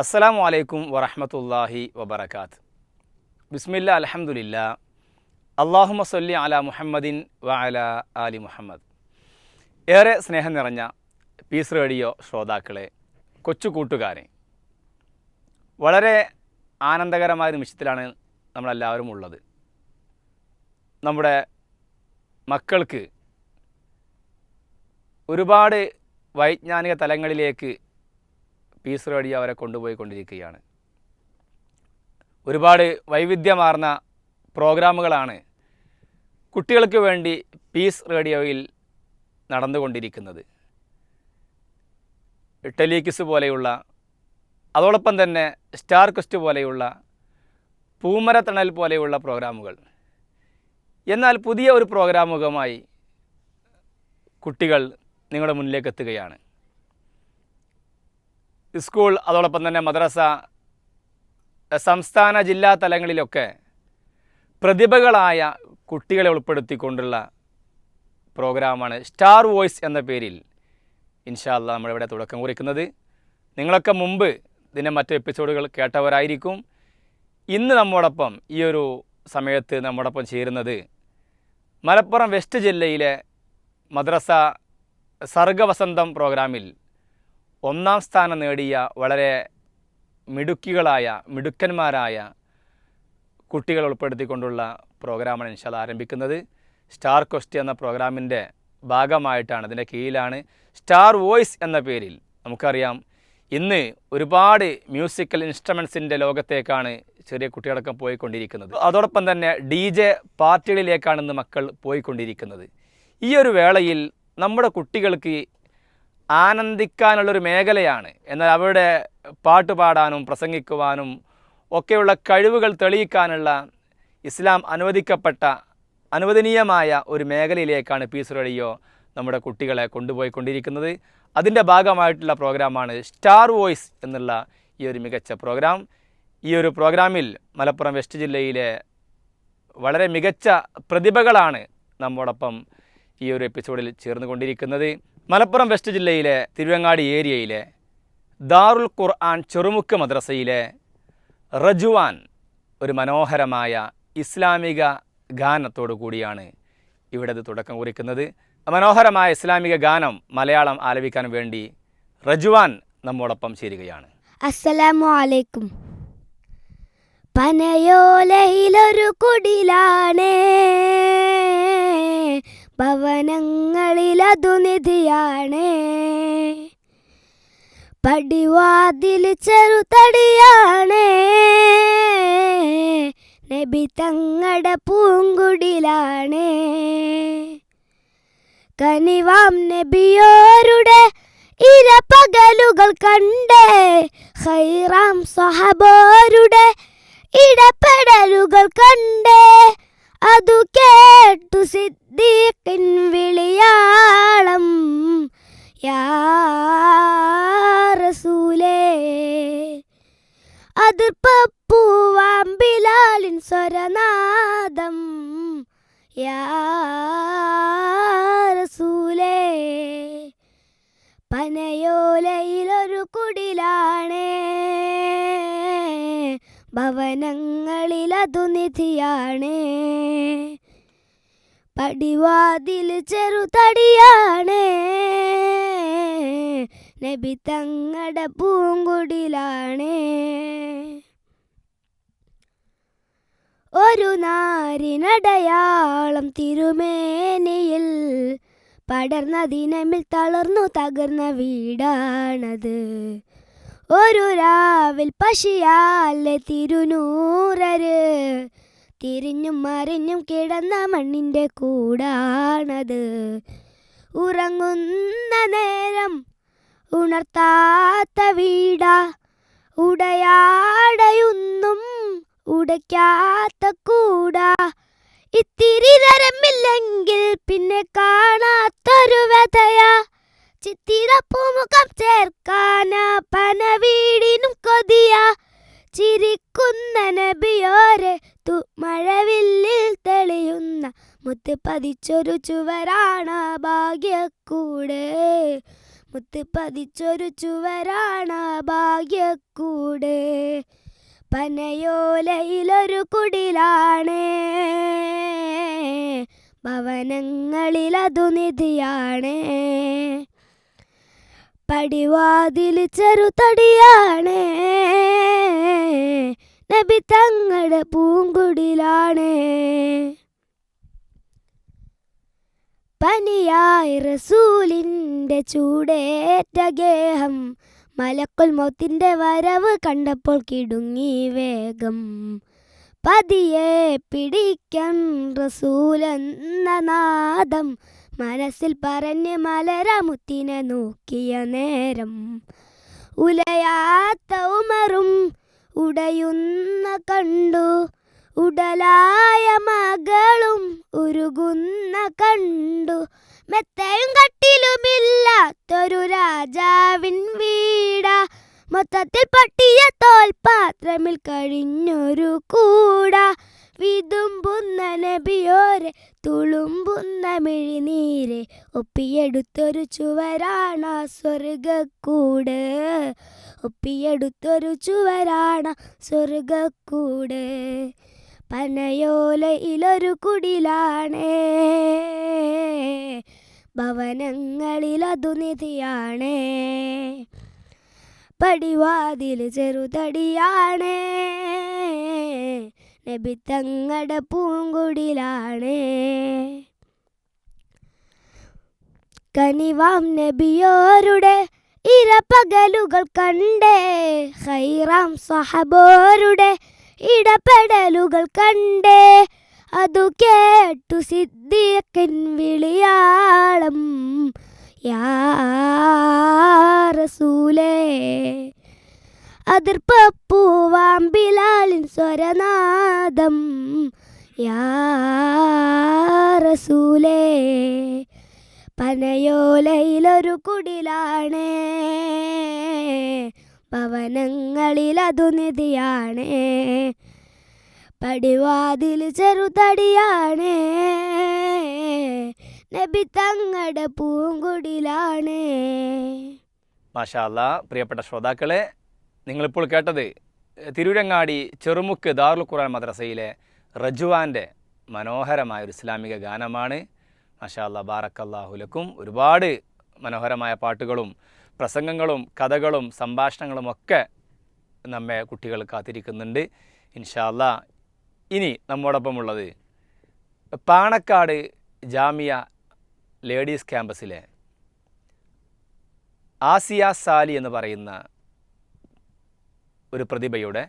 അസ്സലാമു അലൈക്കും വറഹമത്തല്ലാഹി വബർക്കാത്ത് ബിസ്മില്ല അലഹമുല്ല അള്ളാഹുമ സല്ലി അല മുഹമ്മദിൻ വ അല ആലി മുഹമ്മദ്. ഏറെ സ്നേഹം നിറഞ്ഞ പീസ് റേഡിയോ ശ്രോതാക്കളെ കൊച്ചു കൂട്ടുകാരെ വളരെ ആനന്ദകരമായ നിമിഷത്തിലാണ് നമ്മളെല്ലാവരും ഉള്ളത്. നമ്മുടെ മക്കൾക്ക് ഒരുപാട് വൈജ്ഞാനിക തലങ്ങളിലേക്ക് പീസ് വഴി അവരെ കൊണ്ടുപോയിക്കൊണ്ടിരിക്കുകയാണ് ഒരുപാട് വൈവിധ്യമാർന്ന പ്രോഗ്രാമുകളാണ് കുട്ടികൾക്ക് വേണ്ടി പീസ് റേഡിയോയിൽ നടന്നുകൊണ്ടിരിക്കുന്നത്. ടെലികിസ് പോലെയുള്ള അതോടൊപ്പം തന്നെ സ്റ്റാർ ക്വസ്റ്റ് പോലെയുള്ള പൂമരത്തണൽ പോലെയുള്ള പ്രോഗ്രാമുകൾ. എന്നാൽ പുതിയ ഒരു പ്രോഗ്രാമുകളുമായി കുട്ടികൾ നിങ്ങളുടെ മുന്നിലേക്ക് എത്തുകയാണ്. സ്കൂൾ അതോടൊപ്പം തന്നെ മദ്രസ സംസ്ഥാന ജില്ലാ തലങ്ങളിലൊക്കെ പ്രതിഭകളായ കുട്ടികളെ ഉൾപ്പെടുത്തിക്കൊണ്ടുള്ള പ്രോഗ്രാമാണ് സ്റ്റാർ വോയിസ് എന്ന പേരിൽ ഇൻഷാല്ല നമ്മളിവിടെ തുടക്കം കുറിക്കുന്നത്. നിങ്ങളൊക്കെ മുമ്പ് ഇതിന്റെ മറ്റു എപ്പിസോഡുകൾ കേട്ടവരായിരിക്കും. ഇന്ന് നമ്മോടൊപ്പം ഈ ഒരു സമയത്ത് നമ്മോടൊപ്പം ചേരുന്നത് മലപ്പുറം വെസ്റ്റ് ജില്ലയിലെ മദ്രസ സർഗവസന്തം പ്രോഗ്രാമിൽ ഒന്നാം സ്ഥാനം നേടിയ വളരെ മിടുക്കികളായ മിടുക്കന്മാരായ കുട്ടികൾ ഉൾപ്പെടുത്തിക്കൊണ്ടുള്ള പ്രോഗ്രാമാണ് ഇൻഷാൽ ആരംഭിക്കുന്നത്. സ്റ്റാർ ക്വസ്റ്റ് എന്ന പ്രോഗ്രാമിന്റെ ഭാഗമായിട്ടാണ് അതിന്റെ കീഴിലാണ് സ്റ്റാർ വോയിസ് എന്ന പേരിൽ നമുക്കറിയാം. ഇന്ന് ഒരുപാട് മ്യൂസിക്കൽ ഇൻസ്ട്രുമെൻസിന്റെ ലോകത്തേക്കാണ് ചെറിയ കുട്ടികളൊക്കെ പോയിക്കൊണ്ടിരിക്കുന്നത്. അതോടൊപ്പം തന്നെ ഡി ജെ പാർട്ടികളിലേക്കാണ് ഇന്ന് മക്കൾ പോയിക്കൊണ്ടിരിക്കുന്നത്. ഈ ഒരു വേളയിൽ നമ്മുടെ കുട്ടികൾക്ക് ആനന്ദിക്കാനുള്ളൊരു മേഖലയാണ്. എന്നാൽ അവരുടെ പാട്ട് പാടാനും പ്രസംഗിക്കുവാനും ഒക്കെയുള്ള കഴിവുകൾ തെളിയിക്കാനുള്ള ഇസ്ലാം അനുവദിക്കപ്പെട്ട അനുവദനീയമായ ഒരു മേഖലയിലേക്കാണ് പീസ് റേഡിയോ നമ്മുടെ കുട്ടികളെ കൊണ്ടുപോയി കൊണ്ടിരിക്കുന്നത് അതിന്റെ ഭാഗമായിട്ടുള്ള പ്രോഗ്രാമാണ് സ്റ്റാർ വോയിസ് എന്നുള്ള ഈ ഒരു മികച്ച പ്രോഗ്രാം. ഈ ഒരു പ്രോഗ്രാമിൽ മലപ്പുറം വെസ്റ്റ് ജില്ലയിലെ വളരെ മികച്ച പ്രതിഭകളാണ് നമ്മോടൊപ്പം ഈ ഒരു എപ്പിസോഡിൽ ചേർന്നുകൊണ്ടിരിക്കുന്നത്. മലപ്പുറം വെസ്റ്റ് ജില്ലയിലെ തിരുവങ്ങാടി ഏരിയയിലെ ദാറുൽ ഖുർആൻ ചെറുമുക്ക് മദ്രസയിലെ റജുവാൻ ഒരു മനോഹരമായ ഇസ്ലാമിക ഗാനത്തോടു കൂടിയാണ് ഇവിടെ തുടക്കം കുറിക്കുന്നത്. മനോഹരമായ ഇസ്ലാമിക ഗാനം മലയാളം ആലപിക്കാൻ വേണ്ടി റജുവാൻ നമ്മോടൊപ്പം ചേരുകയാണ്. അസ്സലാമു അലൈക്കും. പനയോലയിലൊരു കുടിലാണ്. ഭവനങ്ങളിലതു നിധിയാണ് പടിവാതിൽ ചെറുതടിയാണ്. നബി തങ്ങടെ പൂങ്കുടിലാണ്. കനിവാം നബിയോരുടെ ഇരപകലുകൾ കണ്ടേ. ഹൈറാം സഹബോരുടെ ഇടപെടലുകൾ കണ്ടേ. അതു കേട്ടു സിദ്ദീഖിൻ വിളിയാളം. യാസൂലേ അതിർപ്പൂവാം ബിലാലിൻ സ്വരനാദം. യാസൂലേ പനയോലയിലൊരു കുടിലാണ്. ഭവനങ്ങളിലതു നിധിയാണ്. പടിവാതിൽ ചെറുതടിയാണ്. നബി തങ്ങടെ പൂങ്കുടിലാണ്. ഒരു നാരിനടയാളം തിരുമേനിയിൽ പടർന്ന ദിനമിൽ തളർന്നു തകർന്ന വീടാണത്. ഒരു രാവിൽ പശിയാലെ തിരുനൂറര്. തിരിഞ്ഞും മറിഞ്ഞും കിടന്ന മണ്ണിന്റെ കൂടാണത്. ഉറങ്ങുന്ന നേരം ഉണർത്താത്ത വീടാ. ഉടയാടയൊന്നും ഉടയ്ക്കാത്ത കൂടാ. ഇത്തിരി തരമില്ലെങ്കിൽ പിന്നെ കാണാത്തൊരു വ്യഥയാ. ചിത്തിരപ്പൂമുഖം ചേർക്കാന പന വീടിനും കൊതിയ. ചിരിക്കുന്ന നബിയോരെ തു മഴവില്ലിൽ തെളിയുന്ന മുത്ത് പതിച്ചൊരു ചുവരാണ ഭാഗ്യക്കൂടെ. മുത്ത് പതിച്ചൊരു ചുവരാണ് ഭാഗ്യക്കൂടെ. പനയോലയിലൊരു കുടിലാണ്. ഭവനങ്ങളിലതു നിധിയാണ്. പടിവാതിൽ ചെറുതടിയാണ്. നബി തങ്ങളുടെ പൂങ്കുടിലാണ്. പനിയായി റസൂലിന്റെ ചൂടേറ്റ ഗേഹം മലക്കുൽ മൗത്തിന്റെ വരവ് കണ്ടപ്പോൾ കിടുങ്ങി വേഗം. പതിയെ പിടിക്കാൻ റസൂലെന്ന നാദം മനസ്സിൽ പറഞ്ഞ് മലരമുത്തിനെ നോക്കിയ നേരം ഉലയാത്ത ഉമറും ഉടയുന്ന കണ്ടു. ഉടലായ മകളും ഉരുകുന്ന കണ്ടു. മെത്തയും കട്ടിലുമില്ലാത്തൊരു രാജാവിൻ വീട. മൊത്തത്തിൽ പട്ടിയ തോൽപാത്രമിൽ കഴിഞ്ഞൊരു കൂട. വിതുമ്പുന്ന നബിയോരെ തുളുമ്പുന്ന മിഴിനീരെ ഒപ്പിയെടുത്തൊരു ചുവരാണ സ്വർഗക്കൂട് ഒപ്പിയെടുത്തൊരു ചുവരാണ സ്വർഗക്കൂട് പനയോലയിലൊരു കുടിലാണേ. ഭവനങ്ങളിലതു നിധിയാണേ. പടിവാതിൽ ചെറുതടിയാണ്. നബി തങ്ങളുടെ പൂങ്കുടിലാണ്. കനിവാം നബിയോരുടെ ഇരപ്പകലുകൾ കണ്ടേ. ഹൈറാം സഹബോരുടെ ഇടപെടലുകൾ കണ്ടേ. അതു കേട്ടു സിദ്ദീഖിൻ വിളിയാളം യാ റസൂലേ അതിർപ്പൂവാം ബിലാലിൻ സ്വരനാദം. യാ റസൂലേ പനയോലയിലൊരു കുടിലാണ് ഭവനങ്ങളിലതു നിധിയാണ് പടിവാതിൽ ചെറുതടിയാണ് നബി തങ്ങളുടെ പൂങ്കുടിലാണ്. മാഷാല്ല പ്രിയപ്പെട്ട ശ്രോതാക്കളെ നിങ്ങളിപ്പോൾ കേട്ടത് തിരുരങ്ങാടി ചെറുമുക്ക് ദാറുൽ ഖുറാൻ മദ്രസയിലെ റജുവാന്റെ മനോഹരമായ ഒരു ഇസ്ലാമിക ഗാനമാണ്. മഷാല്ല ബാറക്കല്ലാഹുലക്കും ഒരുപാട് മനോഹരമായ പാട്ടുകളും പ്രസംഗങ്ങളും കഥകളും സംഭാഷണങ്ങളും ഒക്കെ നമ്മെ കുട്ടികൾ കാത്തിരിക്കുന്നുണ്ട്. ഇൻഷാല്ല ഇനി നമ്മോടൊപ്പമുള്ളത് പാണക്കാട് ജാമിയ ലേഡീസ് ക്യാമ്പസിലെ ആസിയ സാലി എന്ന് പറയുന്ന ഒരു പ്രതിഭയുടെ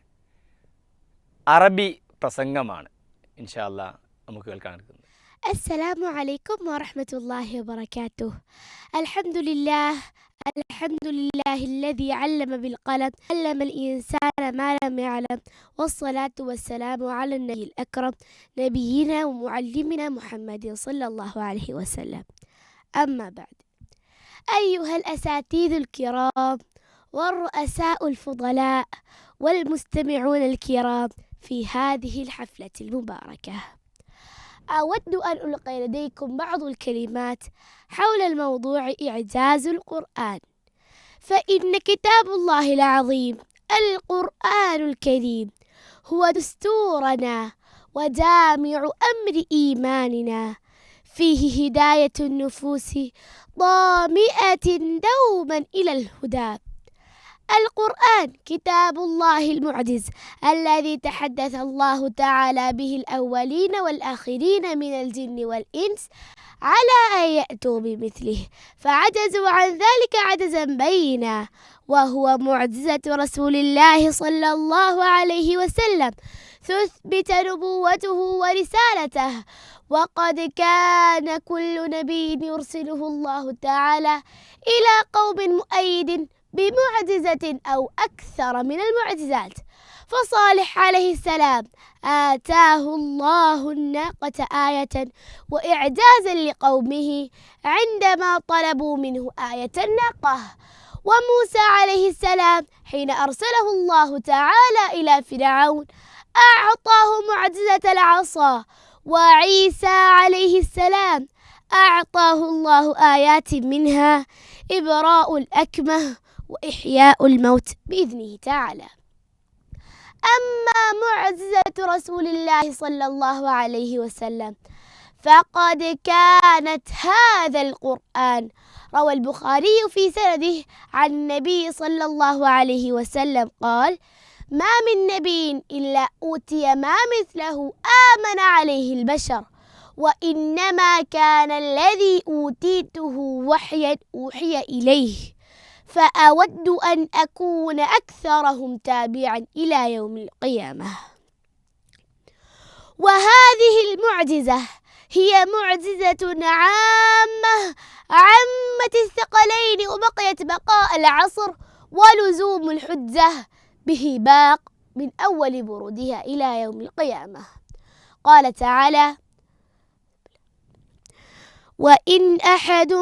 അറബി പ്രസംഗമാണ് ഇൻഷാല്ല നമുക്ക് കേൾക്കാൻ എടുക്കുന്നത് السلام عليكم ورحمة الله وبركاته الحمد لله الحمد لله الذي علم بالقلم علم الإنسان ما لم يعلم والصلاة والسلام على النبي الأكرم نبينا ومعلمنا محمد صلى الله عليه وسلم أما بعد أيها الأساتذة الكرام والرؤساء الفضلاء والمستمعون الكرام في هذه الحفلة المباركة. أود أن ألقي لديكم بعض الكلمات حول الموضوع إعجاز القرآن. فإن كتاب الله العظيم القرآن الكريم هو دستورنا وجامع أمر إيماننا. فيه هداية النفوس ضامئة دوما إلى الهدى. القرآن كتاب الله المعجز الذي تحدث الله تعالى به الأولين والآخرين من الجن والإنس على أن يأتوا بمثله. فعجزوا عن ذلك عجزا بينا وهو معجزة رسول الله صلى الله عليه وسلم. تثبت نبوته ورسالته وقد كان كل نبي يرسله الله تعالى إلى قوم مؤيد. بمعجزة أو أكثر من المعجزات. فصالح عليه السلام آتاه الله الناقة آية وإعجازا لقومه عندما طلبوا منه آية الناقة. وموسى عليه السلام حين أرسله الله تعالى إلى فرعون أعطاه معجزة العصا وعيسى عليه السلام أعطاه الله آيات منها. إبراء الأكمه وإحياء الموت بإذنه تعالى. أما معجزة رسول الله صلى الله عليه وسلم فقد كانت هذا القرآن. روى البخاري في سنده عن النبي صلى الله عليه وسلم قال ما من نبي إلا أوتي ما مثله آمن عليه البشر وإنما كان الذي أوتيته وحيا أوحي إليه. فأود أن أكون أكثرهم تابعا إلى يوم القيامة. وهذه المعجزة هي معجزة عامة عمت الثقلين وبقيت بقاء العصر ولزوم الحجة به باق من أول برودها إلى يوم القيامة. قال تعالى وإن أحد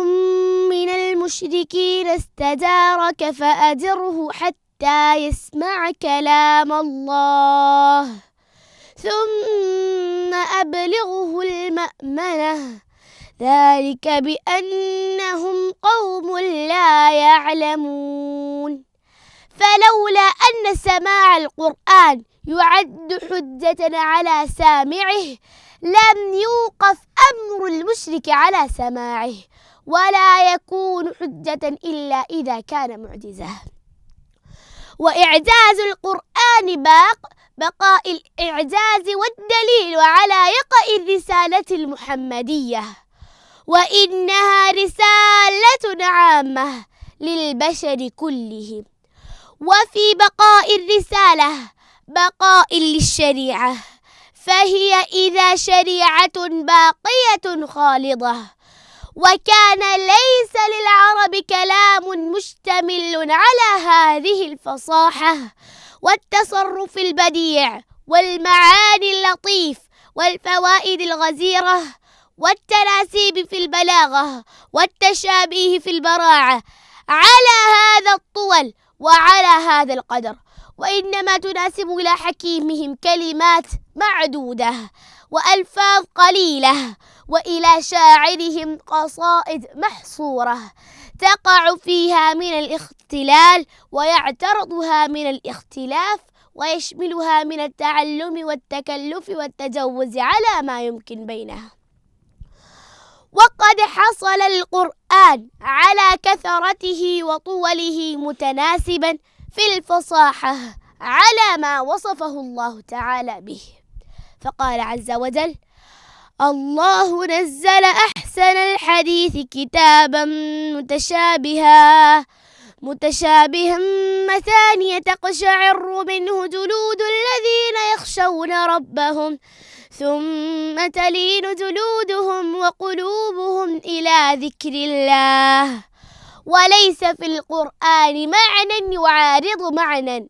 من المشركين استجارك فأجره حتى يسمع كلام الله. ثم أبلغه المأمنة. ذلك بأنهم قوم لا يعلمون. فلولا أن سماع القرآن يعد حجة على سامعه لم يوقف أمر المشرك على سماعه ولا يكون حجة إلا إذا كان معجزة. وإعجاز القرآن باق بقاء الإعجاز والدليل على يقع الرسالة المحمدية. وإنها رسالة عامة للبشر كلهم. وفي بقاء الرسالة بقاء للشريعة. فهي إذا شريعة باقية خالدة وكان ليس للعرب كلام مشتمل على هذه الفصاحة. والتصرف البديع والمعاني اللطيف والفوائد الغزيرة والتناسيب في البلاغة والتشابيه في البراعة على هذا الطول وعلى هذا القدر. وإنما تناسب إلى حكيمهم كلمات معدودة وألفاظ قليلة وإلى شاعرهم قصائد محصورة تقع فيها من الاختلال ويعترضها من الاختلاف ويشملها من التعلم والتكلف والتجوز على ما يمكن بينها. وقد حصل القرآن على كثرته وطوله متناسبا في الفصاحة على ما وصفه الله تعالى به. فقال عز وجل الله نزل أحسن الحديث كتابا متشابها متشابها مثانية تقشعر منه جلود الذين يخشون ربهم ثم تلين جلودهم وقلوبهم إلى ذكر الله. وليس في القرآن معنى يعارض معنى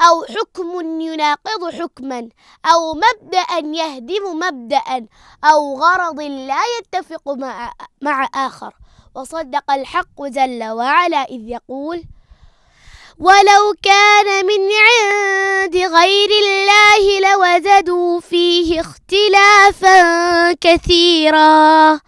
أو حكم يناقض حكما أو مبدأ يهدم مبدأ أو غرض لا يتفق مع, مع آخر. وصدق الحق جل وعلا إذ يقول ولو كان من عند غير الله لوجدوا فيه اختلافا كثيرا.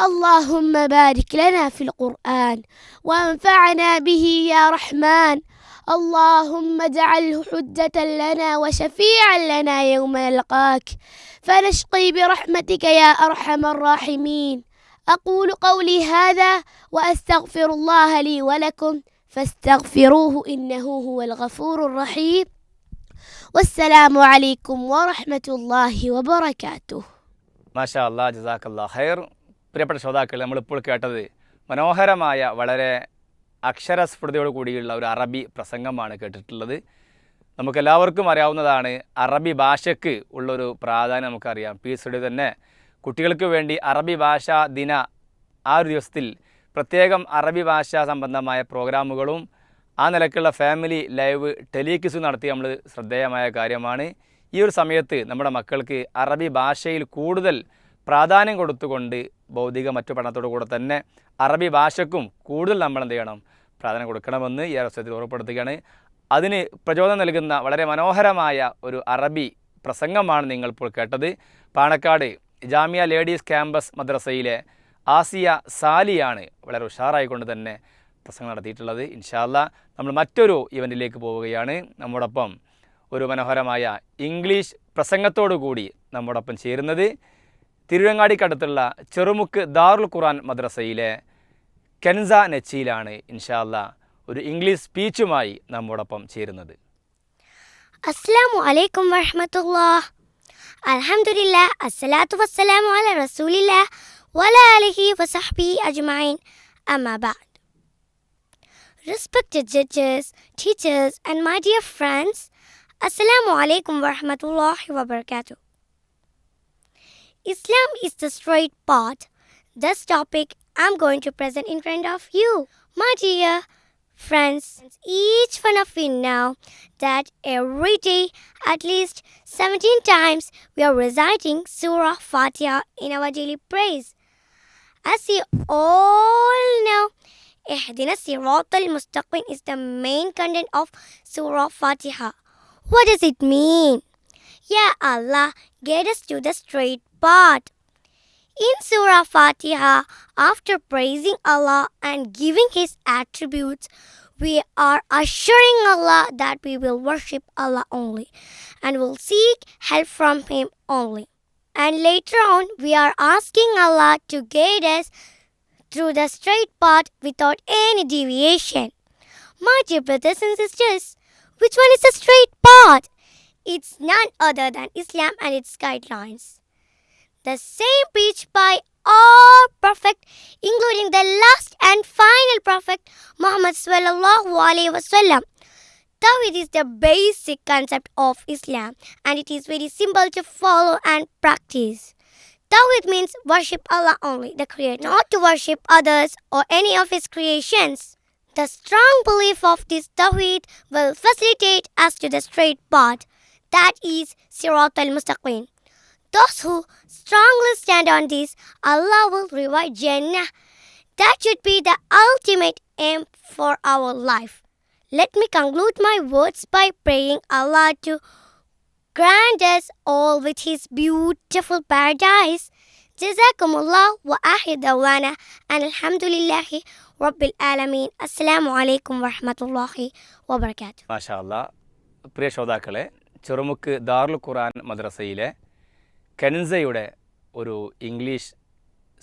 اللهم بارك لنا في القرآن وانفعنا به يا رحمن. اللهم اجعله حجة لنا وشفيعا لنا يوم نلقاك. فنشقي برحمتك يا أرحم الراحمين. أقول قولي هذا وأستغفر الله لي ولكم فاستغفروه إنه هو الغفور الرحيم. والسلام عليكم ورحمة الله وبركاته. ما شاء الله جزاك الله خير. പ്രിയപ്പെട്ട ശ്രോതാക്കൾ നമ്മളിപ്പോൾ കേട്ടത് മനോഹരമായ വളരെ അക്ഷരസ്ഫുടതയോട് കൂടിയുള്ള ഒരു അറബി പ്രസംഗമാണ് കേട്ടിട്ടുള്ളത്. നമുക്കെല്ലാവർക്കും അറിയാവുന്നതാണ് അറബി ഭാഷയ്ക്ക് ഉള്ളൊരു പ്രാധാന്യം നമുക്കറിയാം. പി എസ് തന്നെ കുട്ടികൾക്ക് വേണ്ടി അറബി ഭാഷാ ദിന ആ ഒരു ദിവസത്തിൽ പ്രത്യേകം അറബി ഭാഷ സംബന്ധമായ പ്രോഗ്രാമുകളും ആ നിലക്കുള്ള ഫാമിലി ലൈവ് ടെലിക്വിസ് നടത്തി നമ്മൾ ശ്രദ്ധേയമായ കാര്യമാണ്. ഈ ഒരു സമയത്ത് നമ്മുടെ മക്കൾക്ക് അറബി ഭാഷയിൽ കൂടുതൽ പ്രാധാന്യം കൊടുത്തുകൊണ്ട് ഭൗതിക മറ്റു പഠനത്തോടു കൂടെ തന്നെ അറബി ഭാഷയ്ക്കും കൂടുതൽ നമ്മൾ എന്ത് ചെയ്യണം പ്രാധാന്യം കൊടുക്കണമെന്ന് ഈ അവസരത്തിൽ ഓർമ്മപ്പെടുത്തുകയാണ്. അതിന് പ്രചോദനം നൽകുന്ന വളരെ മനോഹരമായ ഒരു അറബി പ്രസംഗമാണ് നിങ്ങൾ ഇപ്പോൾ കേട്ടത്. പാണക്കാട് ജാമിയ ലേഡീസ് ക്യാമ്പസ് മദ്രസയിലെ ആസിയ സാലിയാണ് വളരെ ഉഷാറായിക്കൊണ്ട് തന്നെ പ്രസംഗം നടത്തിയിട്ടുള്ളത്. ഇൻഷാല്ല നമ്മൾ മറ്റൊരു ഇവന്റിലേക്ക് പോവുകയാണ്. നമ്മോടൊപ്പം ഒരു മനോഹരമായ ഇംഗ്ലീഷ് പ്രസംഗത്തോടു കൂടി നമ്മോടൊപ്പം ചേരുന്നത് തിരുവങ്ങാടിക്കടുത്തുള്ള ചെറുമുക്ക് ദാറുൽ ഖുറാൻ മദ്രസയിലെ കെൻസ നെച്ചിയിലാണ് ഇൻഷാല്ല ഒരു ഇംഗ്ലീഷ് സ്പീച്ചുമായി നമ്മോടൊപ്പം ചേരുന്നത് Respected judges, teachers, and my dear friends, Assalamu alaikum warahmatullahi wabarakatuh. Islam is the straight path. This topic I'm going to present in front of you. My dear friends, each one of you know that every day, at least 17 times, we are reciting Surah Fatiha in our daily praise. As you all know, Ihdina Sirat al-Mustaqim is the main content of Surah Fatiha. What does it mean? Ya Allah, get us to the straight path. In Surah Fatiha, after praising Allah and giving His attributes, we are assuring Allah that we will worship Allah only and will seek help from Him only. And later on, we are asking Allah to guide us through the straight path without any deviation. My dear brothers and sisters, which one is the straight path? It's none other than Islam and its guidelines. The same preached by all prophet, including the last and final prophet Muhammad sallallahu alaihi wasallam. Tawhid is the basic concept of Islam and it is very simple to follow and practice. Tawhid means worship Allah only, the Creator, not to worship others or any of His creations. The strong belief of this Tawhid will facilitate us to the straight path, that is Sirat al Mustaqim. Those who strongly stand on this, Allah will reward Jannah. That should be the ultimate aim for our life. Let me conclude my words by praying Allah to grant us all with His beautiful paradise. Jazakumullah wa ahid dawana and alhamdulillahi rabbil alameen. Assalamu alaikum wa rahmatullahi wa barakatuh. മാഷാ അല്ലാ പ്രിയ ശ്രോതാക്കളെ ചെറുമുക്ക് ദാറുൽ ഖുറാൻ മദ്രസയിലെ കെൻസയുടെ ഒരു English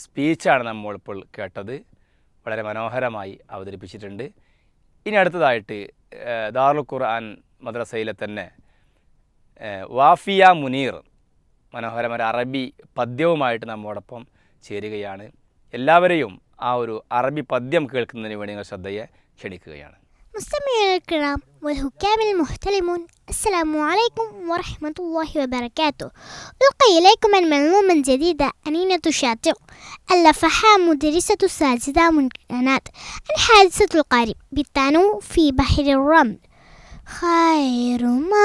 സ്പീച്ചാണ് നമ്മൾ ഇപ്പോൾ കേട്ടത്. വളരെ മനോഹരമായി അവതരിപ്പിച്ചിട്ടുണ്ട്. ഇനി അടുത്തതായിട്ട് ദാറുൽ ഖുർആൻ മദ്രസയിലെ തന്നെ വാഫിയ മുനീർ മനോഹരമായ അറബി പദ്യവുമായിട്ട് നമ്മോടൊപ്പം ചേരുകയാണ്. എല്ലാവരെയും ആ ഒരു അറബി പദ്യം കേൾക്കുന്നതിന് വേണ്ടി നിങ്ങൾ ശ്രദ്ധയെ ക്ഷണിക്കുകയാണ്. مستمعينا الكرام والحكام المحترمون السلام عليكم ورحمة الله وبركاته. ألقي إليكم المعلومة الجديدة أنينة شاطئ ألفها مدرسة ساجدة منكنات عن حادثة القارب بالتانو في بحر الرمل. خير ما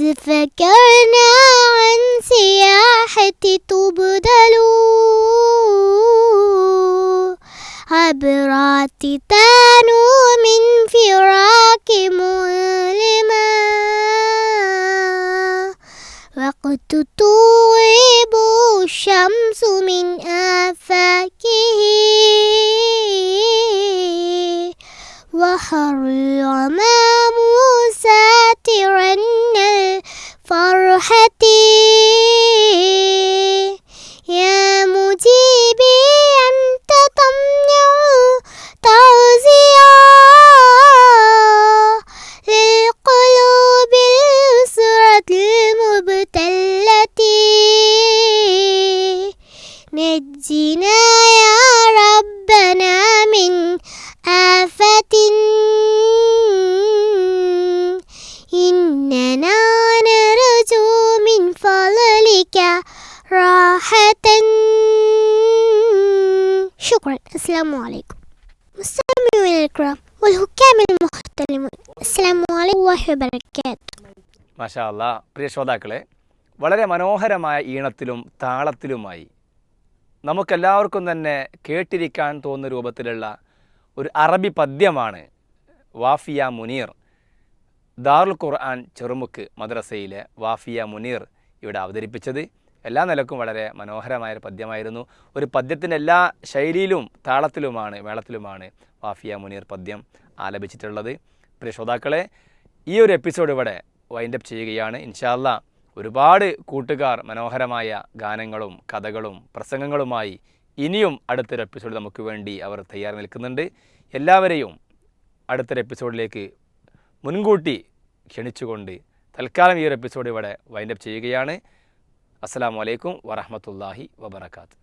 فكرنا عن سياحة تبدل. عبرات تانو من فراق مؤلما وقت توعب الشمس من آفاكه وحر الغمام Titi. മാഷാ അല്ലാ പ്രിയ ശ്രോതാക്കളെ വളരെ മനോഹരമായ ഈണത്തിലും താളത്തിലുമായി നമുക്കെല്ലാവർക്കും തന്നെ കേട്ടിരിക്കാൻ തോന്നുന്ന രൂപത്തിലുള്ള ഒരു അറബി പദ്യമാണ് വാഫിയ മുനീർ. ദാറുൽ ഖുർആൻ ചെറുമുക്ക് മദ്രസയിലെ വാഫിയ മുനീർ ഇവിടെ അവതരിപ്പിച്ചത്. എല്ലാ നിലക്കും വളരെ മനോഹരമായ ഒരു പദ്യമായിരുന്നു. ഒരു പദ്യത്തിന്റെ എല്ലാ ശൈലിയിലും താളത്തിലുമാണ് മേളത്തിലുമാണ് വാഫിയ മുനീർ പദ്യം ആലപിച്ചിട്ടുള്ളത്. പ്രിയ ശ്രോതാക്കളെ ഈ ഒരു എപ്പിസോഡ് ഇവിടെ വൈൻഡപ്പ് ചെയ്യുകയാണ്. ഇൻഷാല്ല ഒരുപാട് കൂട്ടുകാർ മനോഹരമായ ഗാനങ്ങളും കഥകളും പ്രസംഗങ്ങളുമായി ഇനിയും അടുത്തൊരു എപ്പിസോഡ് നമുക്ക് വേണ്ടി അവർ തയ്യാർ നിൽക്കുന്നുണ്ട്. എല്ലാവരെയും അടുത്തൊരു എപ്പിസോഡിലേക്ക് മുൻകൂട്ടി ക്ഷണിച്ചുകൊണ്ട് തൽക്കാലം ഈ ഒരു എപ്പിസോഡ് ഇവിടെ വൈൻഡപ്പ് ചെയ്യുകയാണ്. അസ്സാം വലൈക്കും വറഹമത്തല്ലാഹി വബർക്കാത്ത്